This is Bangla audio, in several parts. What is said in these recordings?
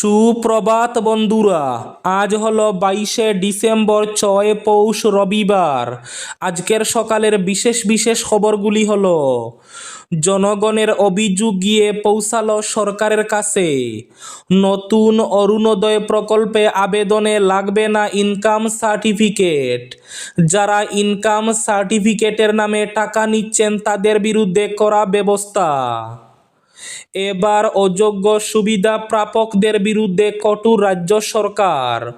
সুপ্রভাত বন্ধুরা, আজ হলো বাইশে ডিসেম্বর ছয় পৌষ রবিবার। আজকের সকালের বিশেষ বিশেষ খবরগুলি হলো, জনগণের অভিযোগ গিয়ে পৌঁছালো সরকারের কাছে। নতুন অরুণোদয় প্রকল্পে আবেদনে লাগবে না ইনকাম সার্টিফিকেট। যারা ইনকাম সার্টিফিকেটের নামে টাকা নিচ্ছেন তাদের বিরুদ্ধে করা ব্যবস্থা। এবার অযোগ্য সুবিধা প্রাপকদের বিরুদ্ধে কঠোর রাজ্য সরকার।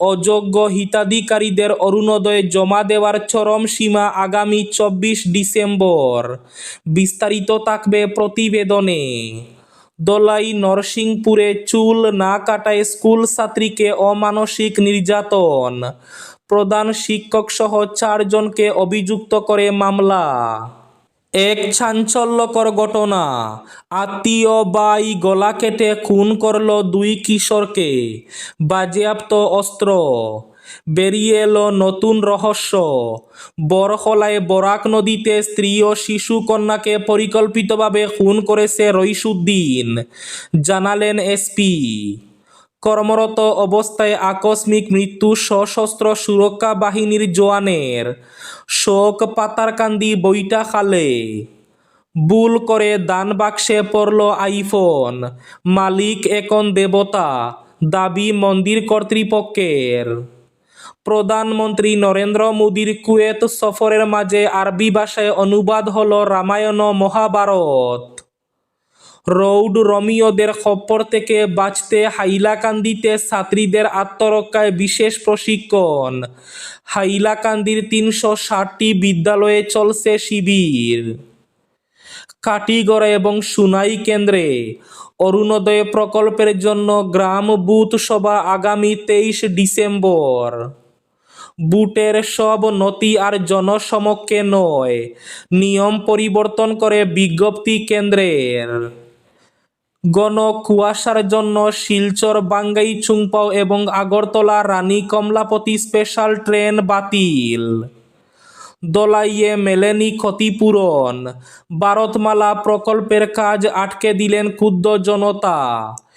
অযোগ্য হিতাধিকারীদের অরুণোদয় জমা দেওয়ার চরম সীমা আগামী চব্বিশ ডিসেম্বর। বিস্তারিত থাকবে প্রতিবেদনে। দলাই নরসিংপুরে চুল না কাটায় স্কুল ছাত্রীকে অমানসিক নির্যাতন। প্রধান শিক্ষক সহ চারজনকে অভিযুক্ত করে মামলা। এক চাঞ্চল্যকর ঘটনা। আত্মীয় বাই গলা কেটে খুন করল দুই কিশোরকে। বাজেয়াপ্ত অস্ত্র। বেরিয়ে এলো নতুন রহস্য। বরখলায় বরাক নদীতে স্ত্রী ও শিশু কন্যাকে পরিকল্পিতভাবে খুন করেছে রইসুদ্দিন, জানালেন এসপি। কর্মরত অবস্থায় আকস্মিক মৃত্যু সশস্ত্র সুরক্ষা বাহিনীর জওয়ানের। শোক পাতারকান্দি বইটা খালে ভুল করে দান বাক্সে পড়ল আইফোন। মালিক এখন দেবতা, দাবি মন্দির কর্তৃপক্ষের। প্রধানমন্ত্রী নরেন্দ্র মোদীর কুয়েত সফরের মাঝে আরবি ভাষায় অনুবাদ হল রামায়ণ মহাভারত। রৌড রমিওদের খপ্পর থেকে বাঁচতে হাইলাকান্দিতে ছাত্রীদের আত্মরক্ষায় বিশেষ প্রশিক্ষণ। হাইলাকান্দির তিনশো ষাটটি বিদ্যালয়ে চলছে শিবির। কাটিগড়া এবং সুনাই কেন্দ্রে অরুণোদয় প্রকল্পের জন্য গ্রাম বুথ সভা আগামী তেইশ ডিসেম্বর। বুটের সব নথি আর জনসমক্ষে নয়, নিয়ম পরিবর্তন করে বিজ্ঞপ্তি কেন্দ্রের। গণ কুয়াশার জন্য শিলচর, বাঙ্গাই চুংপাও এবং আগরতলা রানী কমলাপতি স্পেশাল ট্রেন বাতিল। দলাইয়ে মেলেনি ক্ষতিপূরণ। ভারতমালা প্রকল্পের কাজ আটকে দিলেন ক্ষুদ্র জনতা।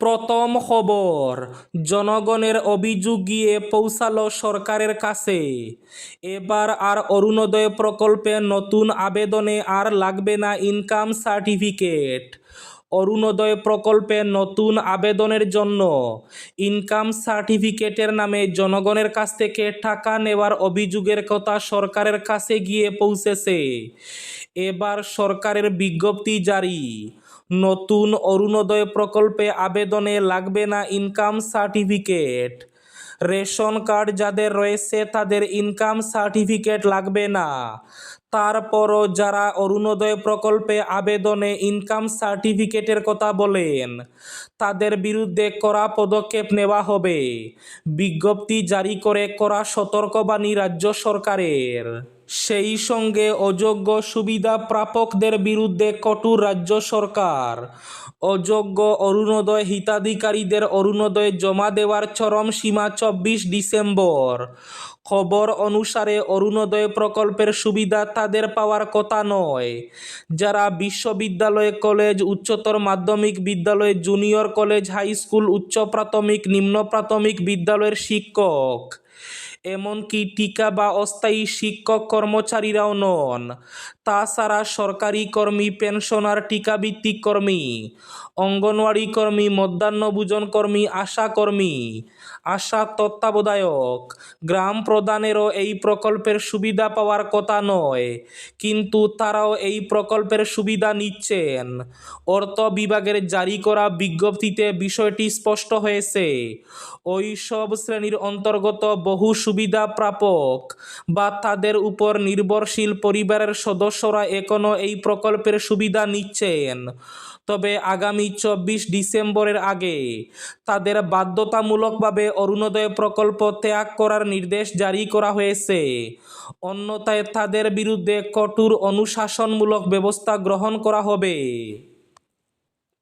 প্রথম খবর, জনগণের অভিযোগ গিয়ে পৌঁছালো সরকারের কাছে। এবার আর অরুণোদয় প্রকল্পে নতুন আবেদনে আর লাগবে না ইনকাম সার্টিফিকেট। অরুণোদয় প্রকল্পে নতুন আবেদনের জন্য ইনকাম সার্টিফিকেটের নামে জনগণের কাছ থেকে টাকা নেওয়ার অভিযোগের কথা সরকারের কাছে গিয়ে পৌঁছেছে। এবার সরকারের বিজ্ঞপ্তি জারি। নতুন অরুণোদয় প্রকল্পে আবেদনে লাগবে না ইনকাম সার্টিফিকেট। রেশন কার্ড যাদের রয়েছে, তাদের ইনকাম সার্টিফিকেট লাগবে না। তারপরও যারা অরুণোদয় প্রকল্পে আবেদনে ইনকাম সার্টিফিকেটের কথা বলেন, তাদের বিরুদ্ধে করা পদক্ষেপ নেওয়া হবে। বিজ্ঞপ্তি জারি করে করা সতর্কবাণী রাজ্য সরকারের। সেই সঙ্গে অযোগ্য সুবিধা প্রাপকদের বিরুদ্ধে কঠোর রাজ্য সরকার। অযোগ্য অরুণোদয় হিতাধিকারীদের অরুণোদয় জমা দেওয়ার চরম সীমা চব্বিশ ডিসেম্বর। খবর অনুসারে অরুণোদয় প্রকল্পের সুবিধা তাদের পাওয়ার কথা নয়। যারা বিশ্ববিদ্যালয়, কলেজ, উচ্চতর মাধ্যমিক বিদ্যালয়, জুনিয়র কলেজ, হাই স্কুল, উচ্চ প্রাথমিক, নিম্ন প্রাথমিক বিদ্যালয়ের শিক্ষক। এমনকি টিকা বা অস্থায়ী শিক্ষক কর্মচারীরাও নন। তাছাড়া সরকারি কর্মী, পেনশনার, টিকাভিত্তিক কর্মী, অঙ্গনওয়াড়ি কর্মী, মধ্যাহ্নভোজন কর্মী, আশা কর্মী আশা তত্ত্বাবধায়ক গ্রাম প্রধানেরও এই প্রকল্পের সুবিধা পাওয়ার কথা নয়, কিন্তু তারাও এই প্রকল্পের সুবিধা নিচ্ছেন। অর্থ বিভাগের জারি করা বিজ্ঞপ্তিতে বিষয়টি স্পষ্ট হয়েছে। ওই সব শ্রেণির অন্তর্গত বহু সুবিধা প্রাপক বা তাদের উপর নির্ভরশীল পরিবারের সদস্যরা এখনও এই প্রকল্পের সুবিধা নিচ্ছেন। তবে আগামী চব্বিশ ডিসেম্বরের আগে তাদের বাধ্যতামূলকভাবে অরুণোদয় প্রকল্প ত্যাগ করার নির্দেশ জারি করা হয়েছে। অন্যথায় তাদের বিরুদ্ধে কঠোর অনুশাসনমূলক ব্যবস্থা গ্রহণ করা হবে।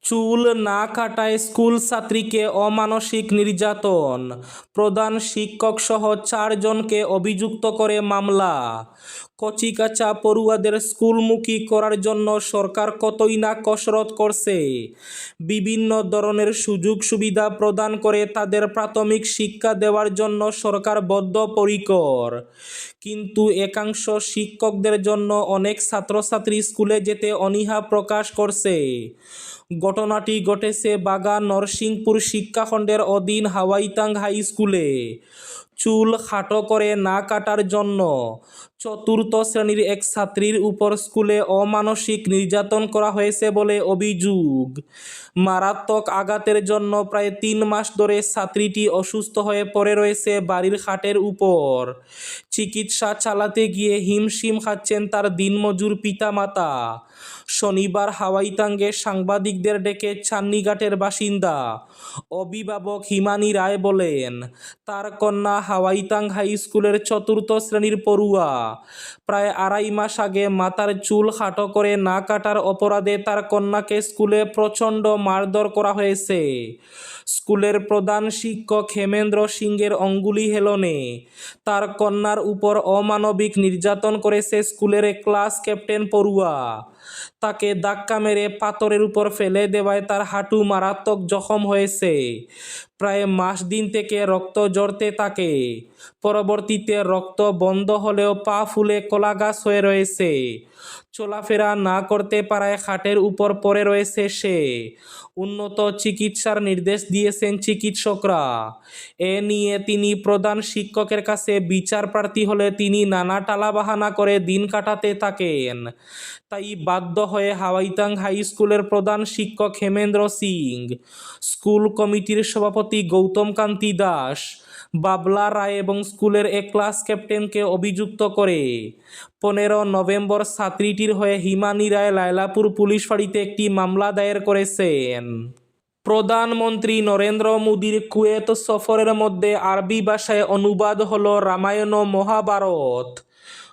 চুল না কাটায় স্কুল ছাত্রীকে অমানসিক নির্যাতন। প্রধান শিক্ষক সহ চারজনকে অভিযুক্ত করে মামলা। কচিকাচা পড়ুয়াদের স্কুলমুখী করার জন্য সরকার কতই না কসরত করছে। বিভিন্ন ধরনের সুযোগ সুবিধা প্রদান করে তাদের প্রাথমিক শিক্ষা দেওয়ার জন্য সরকার বদ্ধপরিকর। কিন্তু একাংশ শিক্ষকদের জন্য অনেক ছাত্রছাত্রী স্কুলে যেতে অনীহা প্রকাশ করছে। ঘটনাটি ঘটেছে বাগান নরসিংপুর শিক্ষাখণ্ডের অধীন হাওয়াইতাং হাই স্কুলে। চুল খাটো করে না কাটার জন্য চতুর্থ শ্রেণির এক ছাত্রীর উপর স্কুলে অমানসিক নির্যাতন করা হয়েছে বলে অভিযোগ। মারাত্মক আঘাতের জন্য প্রায় তিন মাস ধরে ছাত্রীটি অসুস্থ হয়ে পড়ে রয়েছে বাড়ির খাটের উপর। চিকিৎসা চালাতে গিয়ে হিমশিম খাচ্ছেন তার দিনমজুর পিতামাতা। শনিবার হাওয়াইতাঙ্গে সাংবাদিকদের ডেকে চান্নিঘাটের বাসিন্দা অভিভাবক হিমানি রায় বলেন, তার কন্যা হাওয়াইতাং হাই স্কুলের চতুর্থ শ্রেণির পড়ুয়া। প্রায় আড়াই মাস আগে মাতার চুল খাটো করে না কাটার অপরাধে তার কন্যাকে স্কুলে প্রচণ্ড মারধর করা হয়েছে। স্কুলের প্রধান শিক্ষক হেমেন্দ্র সিংয়ের অঙ্গুলি হেলনে। তার কন্যার উপর অমানবিক নির্যাতন করেছে স্কুলের ক্লাস ক্যাপ্টেন পড়ুয়া। তাকে ধাক্কা মেরে পাথরের উপর ফেলে দেওয়ায় তার হাঁটু মারাত্মক জখম হয়েছে। প্রায় মাস দিন থেকে রক্ত জড়তে থাকে। পরবর্তীতে রক্ত বন্ধ হলেও পা ফুলে কলাগাছ হয়ে রয়েছে। চলাফেরা না করতে পারায় খাটের উপর পড়ে রয়েছে সে। উন্নত চিকিৎসার নির্দেশ দিয়েছেন চিকিৎসকরা। এ নিয়ে তিনি প্রধান শিক্ষকের কাছে বিচার প্রার্থী হলে তিনি নানা টালাবাহানা করে দিন কাটাতে থাকেন। তাই বাধ্য হয়ে হাওয়াইতাং হাই স্কুলের প্রধান শিক্ষক হেমেন্দ্র সিং, স্কুল কমিটির সভাপতি গৌতম কান্তি দাস বাবলা রায় এবং স্কুলের এক ক্লাস ক্যাপ্টেনকে অভিযুক্ত করে। পনেরো নভেম্বর ছাত্রীটির হয়ে হিমানি রায় লায়লাপুর পুলিশ ফাঁড়িতে একটি মামলা দায়ের করেছেন। প্রধানমন্ত্রী নরেন্দ্র মোদীর কুয়েত সফরের মধ্যে আরবি ভাষায় অনুবাদ হল রামায়ণ মহাভারত।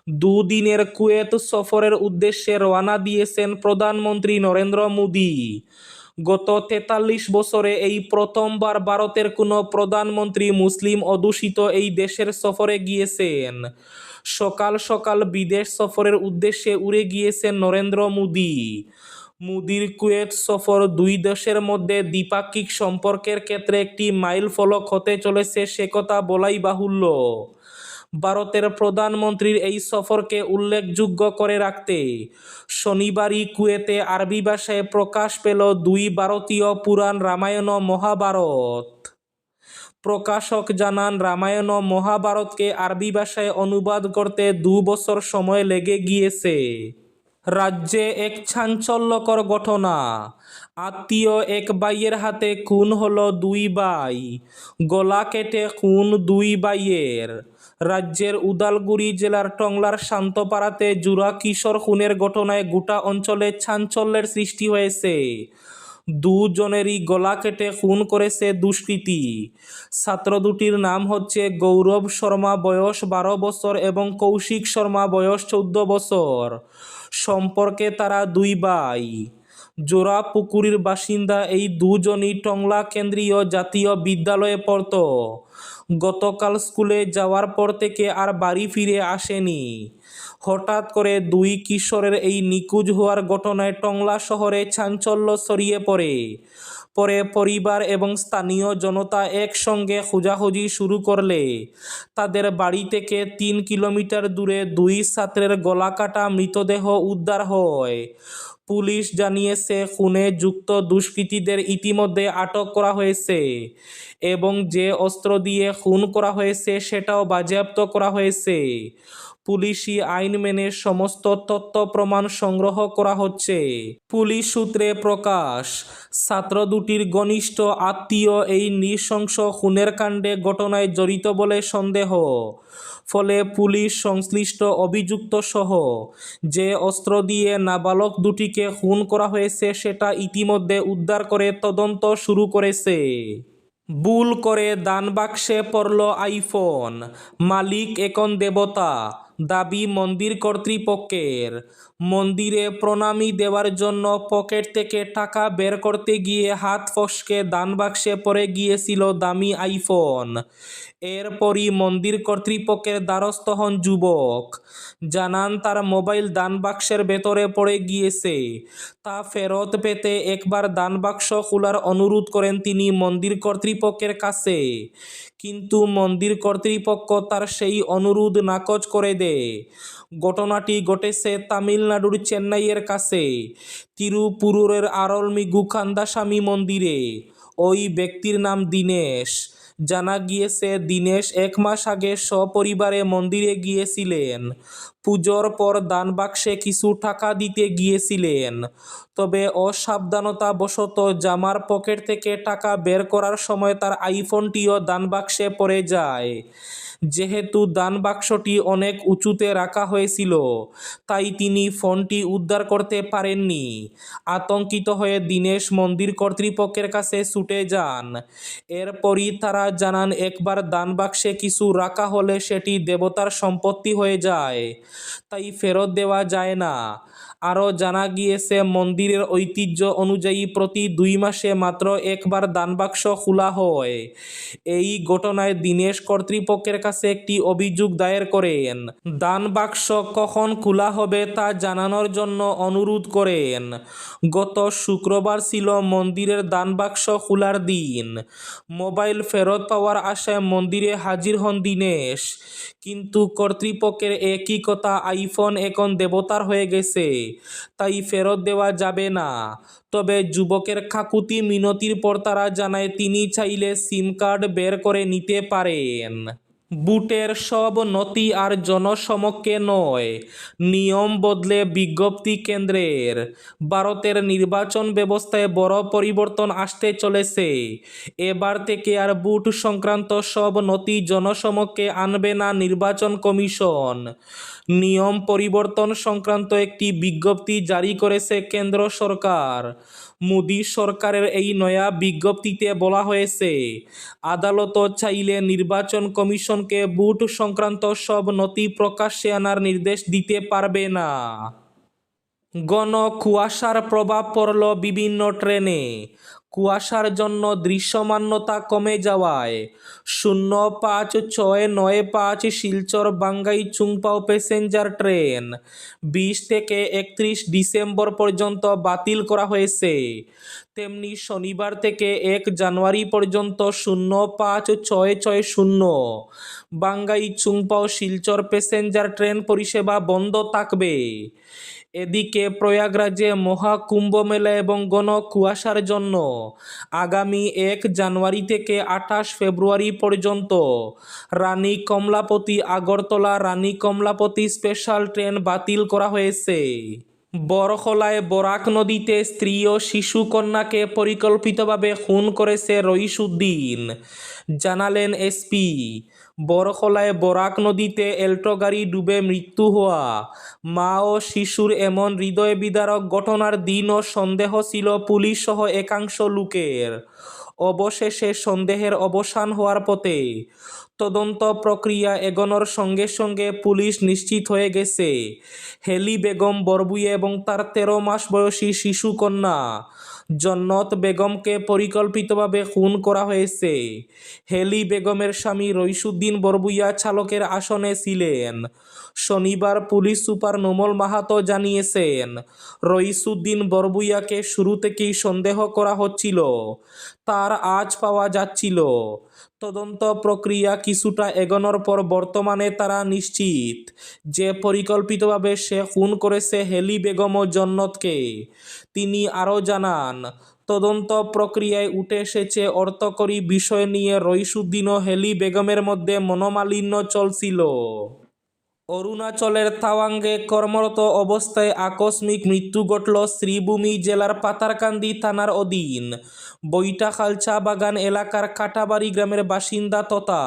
দুদিনের কুয়েত সফরের উদ্দেশ্যে রওনা দিয়েছেন প্রধানমন্ত্রী নরেন্দ্র মোদী। গত তেতাল্লিশ বছরে এই প্রথমবার ভারতের কোনো প্রধানমন্ত্রী মুসলিম অধ্যুষিত এই দেশের সফরে গিয়েছেন। সকাল সকাল বিদেশ সফরের উদ্দেশ্যে উড়ে গিয়েছেন নরেন্দ্র মোদী। মোদির কুয়েত সফর দুই দেশের মধ্যে দ্বিপাক্ষিক সম্পর্কের ক্ষেত্রে একটি মাইল ফলক হতে চলেছে, সে কথা বলাই বাহুল্য। ভারতের প্রধানমন্ত্রীর এই সফরকে উল্লেখযোগ্য করে রাখতে শনিবারই কুয়েতে আরবি ভাষায় প্রকাশ পেল দুই ভারতীয় পুরাণ রামায়ণ ও মহাভারত। প্রকাশক জানান, রামায়ণ ও মহাভারতকে আরবি ভাষায় অনুবাদ করতে দু বছর সময় লেগে গিয়েছে। রাজ্যে এক চাঞ্চল্যকর ঘটনা। আত্মীয় এক ভাইয়ের হাতে খুন হলো দুই ভাই। গলা কেটে খুন দুই ভাইয়ের। রাজ্যের উদালগুড়ি জেলার টংলার শান্তপাড়াতে জুরা কিশোর খুনের ঘটনায় গোটা অঞ্চলে চাঞ্চল্যের সৃষ্টি হয়েছে। দুজনেরই গলা কেটে খুন করেছে দুষ্কৃতী। ছাত্র দুটির নাম হচ্ছে গৌরব শর্মা, বয়স বারো বছর এবং কৌশিক শর্মা, বয়স চৌদ্দ বছর। সম্পর্কে তারা দুই ভাই। জোড়া পুকুরির বাসিন্দা এই দুজনই টংলা কেন্দ্রীয় জাতীয় বিদ্যালয়ে পড়ত। গতকাল স্কুলে যাওয়ার পর থেকে আর বাড়ি ফিরে আসেনি। হঠাৎ করে দুই কিশোরের এই নিখোঁজ হওয়ার ঘটনায় টংলা শহরে চাঞ্চল্য ছড়িয়ে পড়ে। পরে পরিবার এবং স্থানীয় জনতা একসঙ্গে খোঁজাখুঁজি শুরু করলে তাদের বাড়ি থেকে তিন কিলোমিটার দূরে দুই ছাত্রের গলাকাটা মৃতদেহ উদ্ধার হয়। পুলিশ জানিয়েছে, খুনে যুক্ত দুষ্কৃতীদের ইতিমধ্যে আটক করা হয়েছে এবং যে অস্ত্র দিয়ে খুন করা হয়েছে সেটাও বাজেয়াপ্ত করা হয়েছে। পুলিশি আইন মেনে সমস্ত তথ্য প্রমাণ সংগ্রহ করা হচ্ছে। পুলিশ সূত্রে প্রকাশ, ছাত্র দুটির ঘনিষ্ঠ আত্মীয় এই নৃশংস খুনের কাণ্ডে ঘটনায় জড়িত বলে সন্দেহ। ফলে পুলিশ সংশ্লিষ্ট অভিযুক্ত সহ যে অস্ত্র দিয়ে নাবালক দুটিকে খুন করা হয়েছে সেটা ইতিমধ্যে উদ্ধার করে তদন্ত শুরু করেছে। ভুল করে দান বাক্সে পড়ল আইফোন। মালিক এখন দেবতা। দাবি মন্দির কর্তৃপক্ষের। মন্দিরে প্রণামী দেওয়ার জন্য পকেট থেকে টাকা বের করতে গিয়ে হাত ফসকে দান বাক্সে পড়ে গিয়েছিল দামি আইফোন। এরপরই মন্দির কর্তৃপক্ষের দ্বারস্থ হন যুবক। জানান, তার মোবাইল দান বাক্সের ভেতরে পড়ে গিয়েছে। তা ফেরত পেতে একবার দান বাক্স খোলার অনুরোধ করেন তিনি মন্দির কর্তৃপক্ষের কাছে। কিন্তু মন্দির কর্তৃপক্ষ তার সেই অনুরোধ নাকচ করে দেয়। ঘটনাটি ঘটেছে তামিলনাড়ুর চেন্নাইয়ের কাছে। তিরুপুরুরের আরলমি গুখান্দাস্বামী মন্দিরে। ওই ব্যক্তির নাম দীনেশ। জানা গিয়েছে, দীনেশ এক মাস আগে সপরিবারে মন্দিরে গিয়েছিলেন। পুজোর পর দান বাক্সে কিছু টাকা দিতে গিয়েছিলেন। তবে অসাবধানতাবশত জামার পকেট থেকে টাকা বের করার সময় তার আইফোনটিও দান বাক্সে পড়ে যায়। যেহেতু দান বাক্সটি অনেক উঁচুতে রাখা হয়েছিল, তাই তিনি ফোনটি উদ্ধার করতে পারেননি। আতঙ্কিত হয়ে দীনেশ মন্দির কর্তৃপক্ষের কাছে ছুটে যান। এরপরই তারা জানান, একবার দান বাক্সে কিছু রাখা হলে সেটি দেবতার সম্পত্তি হয়ে যায়, তাই ফেরত দেওয়া যায় না। আরও জানা গিয়েছে, মন্দিরের ঐতিহ্য অনুযায়ী প্রতি দুই মাসে মাত্র একবার দানবাক্স খোলা হয়। এই ঘটনায় দীনেশ কর্তৃপক্ষের কাছে একটি অভিযোগ দায়ের করেন। দান বাক্স কখন খোলা হবে তা জানানোর জন্য অনুরোধ করেন। গত শুক্রবার ছিল মন্দিরের দান বাক্স খোলার দিন। মোবাইল ফেরত পাওয়ার আশায় মন্দিরে হাজির হন দীনেশ। কিন্তু কর্তৃপক্ষের একই কথা, আইফোন এখন দেবতার হয়ে গেছে। তাই ফেরত দেওয়া যাবে না। তবে যুবকের খাকুতি মিনতির পর তারা জানায়, তিনি চাইলে সিম কার্ড বের করে নিতে পারেন। বুটের সব নথি আর জনসমক্ষে নয় নিয়ম বদলে বিজ্ঞপ্তি কেন্দ্রের। ভারতের নির্বাচন ব্যবস্থায় বড় পরিবর্তন আসতে চলেছে। এবার থেকে আর বুট সংক্রান্ত সব নথি জনসমক্ষে আনবে না নির্বাচন কমিশন। নিয়ম পরিবর্তন সংক্রান্ত একটি বিজ্ঞপ্তি জারি করেছে কেন্দ্র সরকার। মোদী সরকারের এই নয়া বিজ্ঞপ্তিতে বলা হয়েছে, আদালত চাইলে নির্বাচন কমিশনকে বুট সংক্রান্ত সব নথি প্রকাশ্যে আনার নির্দেশ দিতে পারবে না। গণ কুয়াশার প্রভাব পড়ল বিভিন্ন ট্রেনে। কুয়াশার জন্য দৃশ্যমানতা কমে যাওয়ায়। শূন্য পাঁচ ছয় নয় পাঁচ শিলচর বাঙ্গাই চুংপাও প্যাসেঞ্জার ট্রেন। বিশ থেকে একত্রিশ ডিসেম্বর পর্যন্ত বাতিল করা হয়েছে। তেমনি শনিবার থেকে এক জানুয়ারি পর্যন্ত শূন্য পাঁচ ছয় ছয় শূন্য। বাঙ্গাই চুংপাও শিলচর প্যাসেঞ্জার ট্রেন পরিষেবা বন্ধ থাকবে। এদিকে প্রয়াগরাজে মহাকুম্ভ মেলা এবং গণ কুয়াশার জন্য আগামী এক জানুয়ারি থেকে আঠাশ ফেব্রুয়ারি পর্যন্ত রানী কমলাপতি আগরতলা রানী কমলাপতি স্পেশাল ট্রেন বাতিল করা হয়েছে। বরখলায় বরাক নদীতে স্ত্রী ও শিশু কন্যাকে পরিকল্পিতভাবে খুন করেছে রইসুদ্দিন জানালেন এসপি বরখলায় বরাক নদীতে এল্টো গাড়ি ডুবে মৃত্যু হওয়া মা ও শিশুর এমন হৃদয় বিদারক ঘটনার দিন ও সন্দেহ ছিল পুলিশ সহ একাংশ লোকের অবশেষে সন্দেহের অবসান হওয়ার পথে তদন্ত প্রক্রিয়া এগোনোর সঙ্গে সঙ্গে পুলিশ নিশ্চিত হয়ে গেছে। হেলি বেগম বরবুয়ে এবং তার তেরো মাস বয়সী শিশু কন্যা জন্নত বেগমকে পরিকল্পিতভাবে খুন করা হয়েছে। হেলি বেগমের স্বামী রইসুদ্দিন বরবুইয়া চালকের আসনে ছিলেন। শনিবার পুলিশ সুপার নোমল মাহাতো জানিয়েছেন, রইসুদ্দিন বরবুইয়াকে শুরু থেকেই সন্দেহ করা হচ্ছিল, তার আজ পাওয়া যাচ্ছিল। তদন্ত প্রক্রিয়া কিছুটা এগোনোর পর বর্তমানে তারা নিশ্চিত যে পরিকল্পিতভাবে সে খুন করেছে হেলি বেগম ও জন্নতকে। তিনি আরও জানান, তদন্ত প্রক্রিয়ায় উঠে এসেছে অর্থকরী বিষয় নিয়ে রইসুদ্দিন ও হেলি বেগমের মধ্যে মনোমালিন্য চলছিল। অরুণাচলের তাওয়াঙ্গে কর্মরত অবস্থায় আকস্মিক মৃত্যু ঘটল শ্রীভূমি জেলার পাতারকান্দি থানার অধীন বৈঠাখাল চা বাগান এলাকার কাটাবাড়ি গ্রামের বাসিন্দা তথা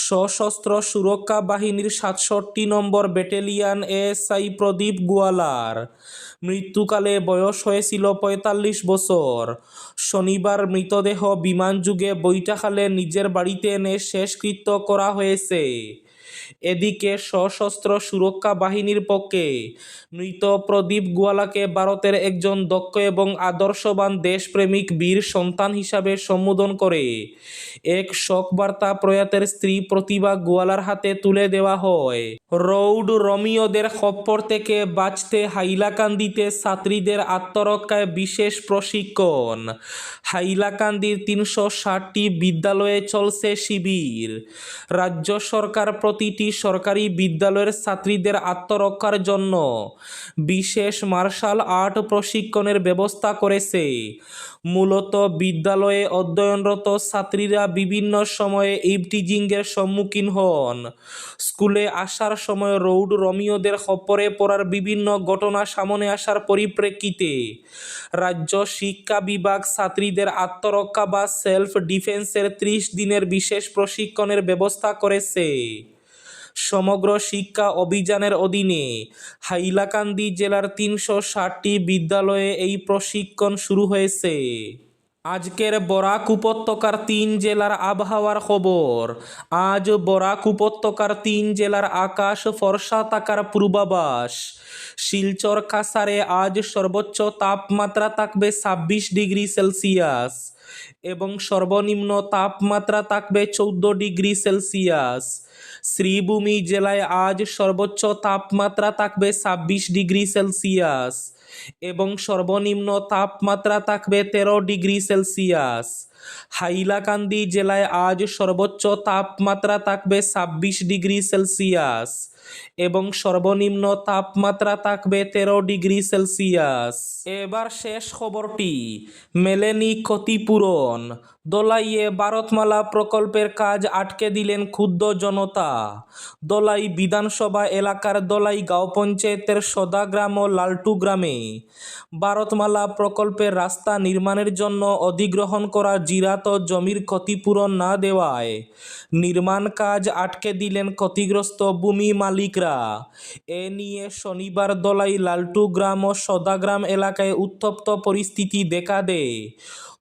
সশস্ত্র সুরক্ষা বাহিনীর সাতষট্টি নম্বর ব্যাটালিয়ান এএসআই প্রদীপ গোয়ালার। মৃত্যুকালে বয়স হয়েছিল পঁয়তাল্লিশ বছর। শনিবার মৃতদেহ বিমানযোগে বৈঠাখালে নিজের বাড়িতে এনে শেষকৃত্য করা হয়েছে। এদিকে সশস্ত্র সুরক্ষা বাহিনীর পক্ষে মৃত প্রদীপ গোয়ালাকে ভারতের একজন দক্ষ এবং আদর্শবান দেশপ্রেমিক বীর সন্তান হিসাবে সম্বোধন করে। এক শোকবার্তা প্রয়াতের স্ত্রী প্রতিভা গোয়ালার হাতে তুলে দেওয়া হয়। রৌড রমিওদের খপ্পর থেকে বাঁচতে হাইলাকান্দিতে ছাত্রীদের আত্মরক্ষায় বিশেষ প্রশিক্ষণ। হাইলাকান্দির তিনশো ষাটটি বিদ্যালয়ে চলছে শিবির। রাজ্য সরকার প্রতিটি সরকারি বিদ্যালয়ের ছাত্রীদের আত্মরক্ষার জন্য বিশেষ মার্শাল আর্ট প্রশিক্ষণের ব্যবস্থা করেছে। মূলত বিদ্যালয়ে অধ্যয়নরত ছাত্রীরা বিভিন্ন সময়ে ইভটিজিংয়ের সম্মুখীন হন। স্কুলে আসার সময় রৌড রমিওদের খপ্পরে পড়ার বিভিন্ন ঘটনা সামনে আসার পরিপ্রেক্ষিতে রাজ্য শিক্ষা বিভাগ ছাত্রীদের আত্মরক্ষা বা সেলফ ডিফেন্সের ত্রিশ দিনের বিশেষ প্রশিক্ষণের ব্যবস্থা করেছে। সমগ্র শিক্ষা অভিযানের অধীনে হাইলাকান্দি জেলার তিনশো ষাটটি বিদ্যালয়ে এই প্রশিক্ষণ শুরু হয়েছে। আজকের বরাক উপত্যকার তিন জেলার আবহাওয়ার খবর। আজ বরাক উপত্যকার তিন জেলার আকাশ ফর্সা থাকার পূর্বাভাস। শিলচর কাসারে আজ সর্বোচ্চ তাপমাত্রা থাকবে ছাব্বিশ ডিগ্রি সেলসিয়াস এবং সর্বনিম্ন তাপমাত্রা থাকবে চৌদ্দ ডিগ্রি সেলসিয়াস। শ্রীভূমি জেলায় আজ সর্বোচ্চ তাপমাত্রা থাকবে ছাব্বিশ ডিগ্রি সেলসিয়াস এবং সর্বনিম্ন তাপমাত্রা থাকবে তেরো ডিগ্রি সেলসিয়াস। হাইলাকান্দি জেলায় আজ সর্বোচ্চ তাপমাত্রা থাকবে ছাব্বিশ ডিগ্রি সেলসিয়াস এবং সর্বনিম্ন তাপমাত্রা থাকবে তেরো ডিগ্রি সেলসিয়াস। এবার শেষ খবরটি, মেলেনি ক্ষতিপূরণ। দোলাইয়ে ভারতমালা প্রকল্পের কাজ আটকে দিলেন ক্ষুব্ধ জনতা। দোলাই বিধানসভা এলাকার দোলাই গাঁও পঞ্চায়েতের সদাগ্রাম ও লালটু গ্রামে ভারতমালা প্রকল্পের রাস্তা নির্মাণের জন্য অধিগ্রহণ করা জিরাত জমির ক্ষতিপূরণ না দেওয়ায় নির্মাণ কাজ আটকে দিলেন ক্ষতিগ্রস্ত ভূমি মালিকরা। এ নিয়ে শনিবার দলাই লালটু গ্রাম ও সদাগ্রাম এলাকায় উত্তপ্ত পরিস্থিতি দেখা দেয়।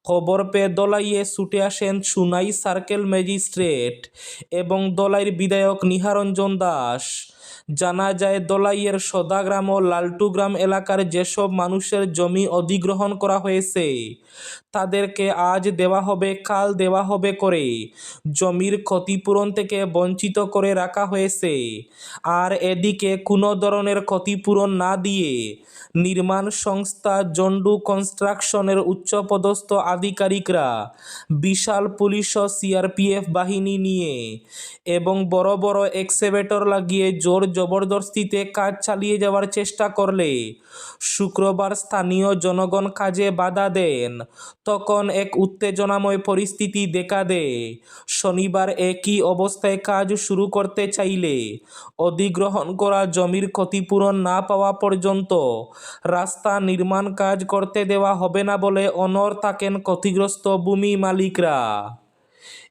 খবর পেয়ে দলাইয়ে ছুটে আসেন সুনাই সার্কেল ম্যাজিস্ট্রেট এবং দলাইয়ের বিধায়ক নিহারঞ্জন দাস। জানা যায়, দলাইয়ের সদাগ্রাম ও লালটুগ্রাম এলাকার যেসব মানুষের জমি অধিগ্রহণ করা হয়েছে, তাদেরকে আজ দেওয়া হবে, কাল দেওয়া হবে করে। জমির ক্ষতিপূরণ থেকে বঞ্চিত করে রাখা হয়েছে। আর এদিকে কোনো ধরনের ক্ষতিপূরণ না দিয়ে নির্মাণ সংস্থা জন্ডু কনস্ট্রাকশনের উচ্চপদস্থ আধিকারিকরা বিশাল পুলিশ ও সিআরপিএফ বাহিনী নিয়ে এবং বড় বড় এক্সেভেটর লাগিয়ে জোর জবরদস্তিতে কাজ চালিয়ে যাওয়ার চেষ্টা করলে শুক্রবার স্থানীয় জনগণ কাজে বাধা দেন। তখন এক উত্তেজনাময় পরিস্থিতি দেখা দেয়। শনিবার একই অবস্থায় কাজ শুরু করতে চাইলে অধিগ্রহণ করা জমির ক্ষতিপূরণ না পাওয়া পর্যন্ত রাস্তা নির্মাণ কাজ করতে দেওয়া হবে না বলে অনর থাকেন ক্ষতিগ্রস্ত ভূমি মালিকরা।